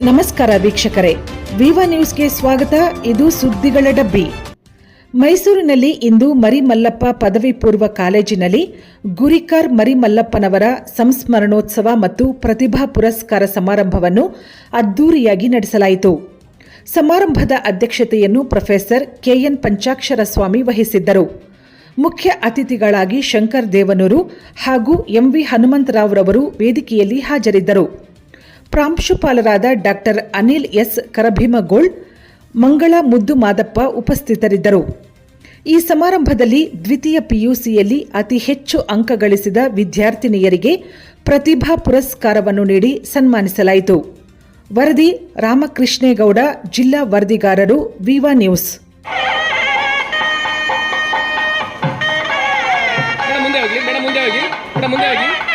ನಮಸ್ಕಾರ ವೀಕ್ಷಕರೇ. ವಿವಾ ನ್ಯೂಸ್ಗೆ ಸ್ವಾಗತ. ಇದು ಸುದ್ದಿಗಳ ಡಬ್ಬಿ. ಮೈಸೂರಿನಲ್ಲಿ ಇಂದು ಮರಿಮಲ್ಲಪ್ಪ ಪದವಿ ಪೂರ್ವ ಕಾಲೇಜಿನಲ್ಲಿ ಗುರಿಕಾರ್ ಮರಿಮಲ್ಲಪ್ಪನವರ ಸಂಸ್ಮರಣೋತ್ಸವ ಮತ್ತು ಪ್ರತಿಭಾ ಪುರಸ್ಕಾರ ಸಮಾರಂಭವನ್ನು ಅದ್ದೂರಿಯಾಗಿ ನಡೆಸಲಾಯಿತು. ಸಮಾರಂಭದ ಅಧ್ಯಕ್ಷತೆಯನ್ನು ಪ್ರೊಫೆಸರ್ ಕೆಎನ್ ಪಂಚಾಕ್ಷರ ಸ್ವಾಮಿ ವಹಿಸಿದ್ದರು. ಮುಖ್ಯ ಅತಿಥಿಗಳಾಗಿ ಶಂಕರ್ ದೇವನೂರು ಹಾಗೂ ಎಂವಿ ಹನುಮಂತರಾವ್ರವರು ವೇದಿಕೆಯಲ್ಲಿ ಹಾಜರಿದ್ದರು. ಪ್ರಾಂಶುಪಾಲರಾದ ಡಾಕ್ಟರ್ ಅನಿಲ್ ಎಸ್ ಕರಭೀಮಗೋಳ್, ಮಂಗಳ ಮುದ್ದು ಮಾದಪ್ಪ ಉಪಸ್ಥಿತರಿದ್ದರು. ಈ ಸಮಾರಂಭದಲ್ಲಿ ದ್ವಿತೀಯ ಪಿಯುಸಿಯಲ್ಲಿ ಅತಿ ಹೆಚ್ಚು ಅಂಕ ಗಳಿಸಿದ ವಿದ್ಯಾರ್ಥಿನಿಯರಿಗೆ ಪ್ರತಿಭಾ ಪುರಸ್ಕಾರವನ್ನು ನೀಡಿ ಸನ್ಮಾನಿಸಲಾಯಿತು. ವರದಿ ರಾಮಕೃಷ್ಣೇಗೌಡ, ಜಿಲ್ಲಾ ವರದಿಗಾರರು, ವಿವಾ ನ್ಯೂಸ್. ಮುಂದೆ ಹೋಗಿ.